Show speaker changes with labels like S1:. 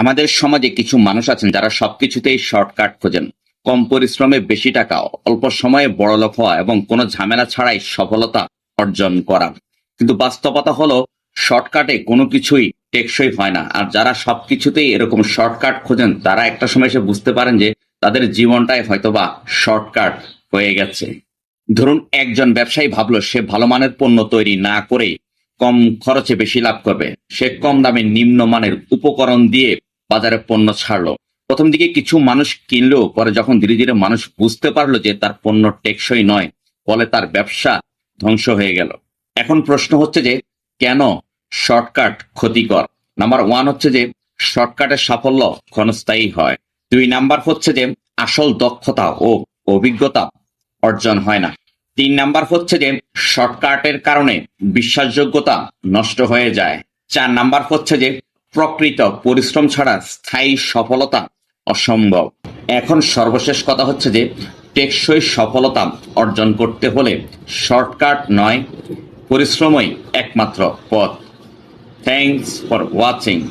S1: আমাদের সমাজে কিছু মানুষ আছেন যারা সবকিছুতেই শর্টকাট খোঁজেন। কম পরিশ্রমে বেশি টাকা, অল্প সময়ে বড় লোক হওয়া এবং কোনো ঝামেলা ছাড়াই সফলতা অর্জন করা। কিন্তু বাস্তবতা হলো, শর্টকাটে কোনো কিছুই টেকসই হয় না। আর যারা সবকিছুতেই এরকম শর্টকাট খোঁজেন, তারা একটা সময় এসে বুঝতে পারেন যে তাদের জীবনটাই হয়তোবা শর্টকাট হয়ে গেছে। ধরুন, একজন ব্যবসায়ী ভাবলো, সে ভালো মানের পণ্য তৈরি না করেই কম খরচে বেশি লাভ করবে। সে কম দামে নিম্নমানের উপকরণ দিয়ে বাজারে পণ্য ছাড়লো। প্রথম দিকে কিছু মানুষ কিনলেও পরে যখন ধীরে ধীরে মানুষ বুঝতে পারল যে তার পণ্য টেকসই নয়, ফলে তার ব্যবসা ধ্বংস হয়ে গেল। এখন প্রশ্ন হচ্ছে যে, কেন শর্টকাট ক্ষতিকর? নাম্বার ওয়ান হচ্ছে যে, শর্টকাটের সাফল্য ক্ষণস্থায়ী হয়। দুই নাম্বার হচ্ছে যে, আসল দক্ষতা ও অভিজ্ঞতা অর্জন হয় না। তিন নাম্বার হচ্ছে যে, শর্টকাটের কারণে বিশ্বাসযোগ্যতা নষ্ট হয়ে যায়। চার নাম্বার হচ্ছে যে প্রকৃত পরিশ্রম ছাড়া স্থায়ী সফলতা অসম্ভব। এখন সর্বশেষ কথা হচ্ছে যে, টেকসই সফলতা অর্জন করতে হলে শর্টকাট নয়, পরিশ্রমই একমাত্র পথ। Thanks for watching